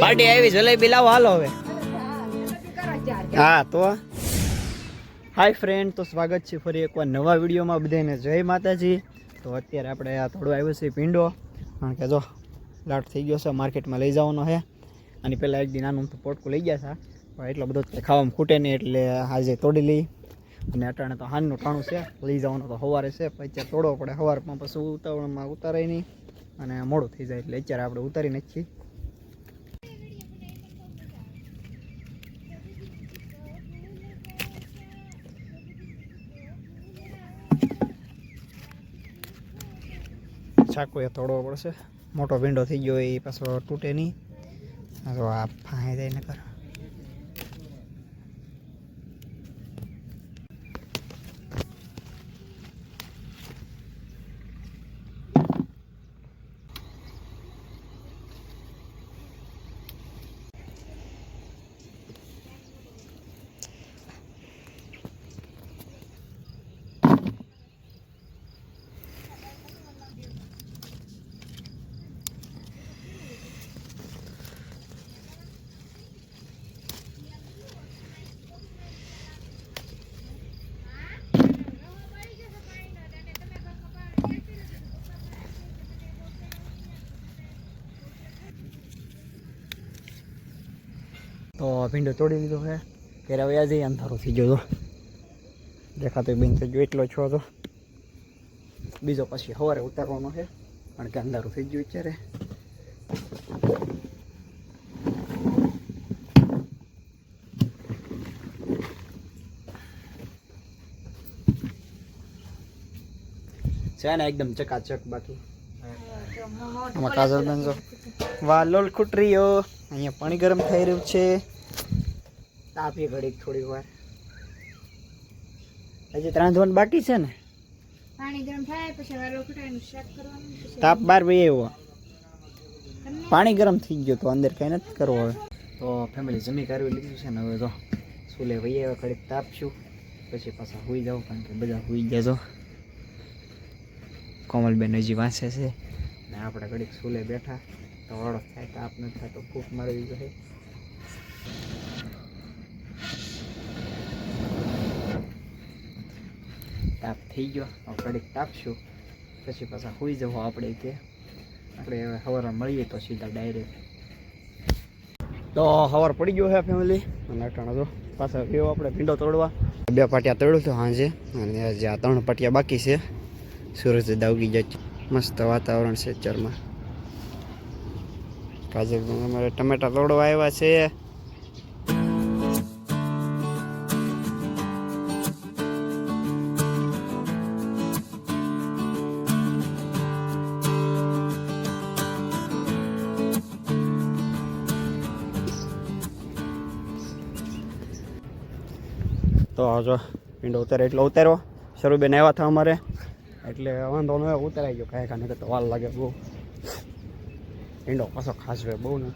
Party આવી, જલેબી લાવો, હાલો હવે. હા, તો હાય ફ્રેન્ડ તો સ્વાગત છે ફરી એકવાર નવા વિડીયોમાં બધાને જય માતાજી. તો અત્યારે આપણે આ થોડું આવ્યું છે પીંડો કારણ કે જો, લાટ થઈ ગયો છે, માર્કેટમાં લઈ જવાનો છે. અને પહેલાં એક દિન આનું પોટકું લઈ ગયા હતા પણ એટલો બધો ખાવામાં ખૂટે નહીં, એટલે આજે તોડી લઈ. અને અટાણે તો હાનનું ટાણું છે. લઈ જવાનું તો સવારે છે અત્યારે તોડવો પડે. સવારમાં પછી ઉતાવળમાં ઉતારાય નહીં અને મોડું થઈ જાય એટલે અત્યારે આપણે ઉતારી નાખીએ ચાકુ એ તોડવો પડશે. મોટો વિન્ડો થઈ ગયો એ પાછો તૂટે નહીં. તો આ ફાંય જાય નકર. તો ભીંડો તોડી લીધો છે. ઘેરા હવે આજે અંધારો થઈ ગયો તો દેખાતો બિન થઈ ગયો, એટલો છો તો. બીજો પછી સવારે ઉતારવાનો છે, કારણ કે અંધારું થઈ ગયું અત્યારે. છે ને એકદમ ચકાચક બાકી. આમાં કાજલ બનજો વાલોલ ખૂટરીઓ. અહીંયા પાણી ગરમ થઈ રહ્યું છે. તાપી ઘડીક થોડી વાર. હજી રાંધવાનું બાકી છે ને? પાણી ગરમ થાય પછી વાલો ખોટાનું શાક કરવાનું તાપ બાર ભાઈ એવો. પાણી ગરમ થઈ ગયું તો અંદર કઈ નથી કરવું હવે. તો ફેમિલી જમી કરવી લીધું છે ને હવે તો સુલે ભાઈ હવે ઘડીક તાપશું પછી પાછા હુઈ જાવ કારણ કે બધા હુઈ ગયા છો કોમલબેન હજી વાંચે છે. ને આપણે ઘડીક સુલે બેઠા. તો વાળો થાય તાપ નથી થાય તો ફૂંક મારવી જોઈએ. તાપ થઈ ગયો. હવે ઘડીક તાપશું. પછી પાછા હોઈ જવું આપણે કે. આપણે હવે સવારે મળીએ તો સીધા ડાયરેક્ટ તો સવાર પડી ગયો છે ફેમિલી અને અટાણા જો પાછા ગયો આપણે ભીંડો તોડવા. બે પાટિયા તોડ્યું હતું સાંજે અને જે આ ત્રણ પાટિયા બાકી છે. સૂરજ દાવગી જાય મસ્ત વાતાવરણ છે ચરમાં કાજલ અમારે ટમેટા તોડવા આવ્યા છે. તો જો પિંડો ઉતારે એટલે ઉતાર્યો. શરૂબેન આવ્યા હતા અમારે. એટલે વાંધો ન ઉતરાઈ ગયો કાંઈ કાંઈ તો વાર લાગે બહુ. ઈંડો પાછો ખાસ હોય બહુ ને.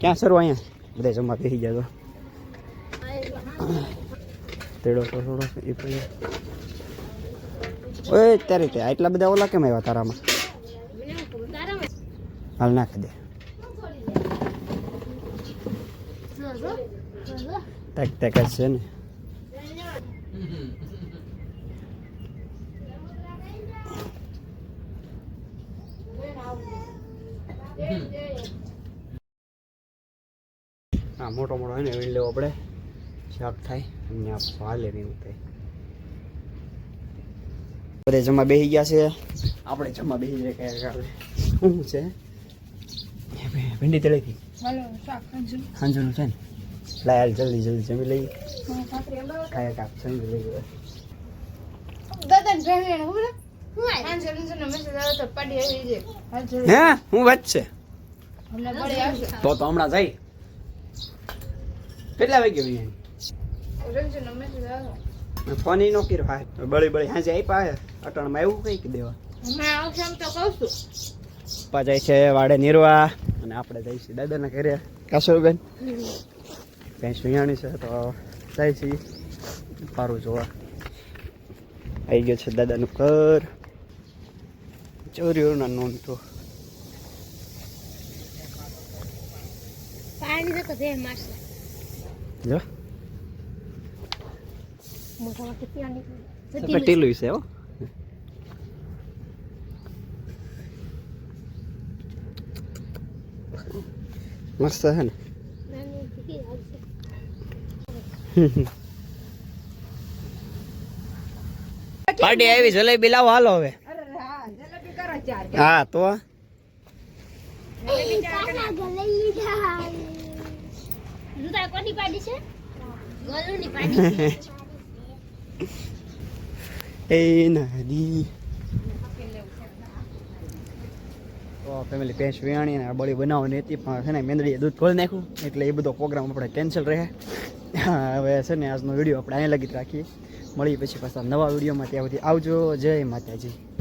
ક્યાં શરૂ અહીંયા? બધા જમા બેસી જાય તો. તેડો તો થોડો એ પછી ઓય ત્યારે તે આટલા બધા ઓલા કેમ આવ્યા તારામાં? હાલ નાખી દે. તક તક જ છે ને. હા મોટો મોટો હોય ને એવી લેવો આપણે શાક થાય અને આ ને એવું થાય. બધે જમા બેસી ગયા છે. આપણે જમા બેસી જાય કયા કાલે. શું છે? ભીંડી તળેથી સાંજનું છે ને? લાય જલ્દી જલ્દી જમી લઈ કાંઈ કાપ જમી લઈએ દાદા ને હું હા તો હા છે હમણાં કેટલા વાગે ભાઈ ફોન ઈ બળી બળી હાજે આપ્યા હે અટાણમાં એવું કઈ દેવા છું પપ્પા જાય છે વાડે નિરવા અને આપણે જઈશું દાદાના ઘરે કાસુબેન કઈ સુયાણી છે તો જાય છે પારું જોવા. આવી ગયો છે દાદાનું ઘર. ચોરીઓના નોંધ તો. જો. છે હો. મસ્ત છે ને નાની કેટલી આવશે પાર્ટી આવી જલેબી લાવો હાલો હવે. હા તો એ નદી તો ફેમિલી પેશ વેણી અને બળી બનાવવાની હતી, પણ છે ને મેંદડીએ દૂધ ખોલી નાખ્યું, એટલે એ બધો પ્રોગ્રામ આપણે કેન્સલ રહે. હવે છે ને આજનો વીડિયો આપણે અહીંયા લગી રાખીએ. મળીએ પછી પાછા નવા વિડીયોમાં ત્યાં સુધી આવજો. જય માતાજી.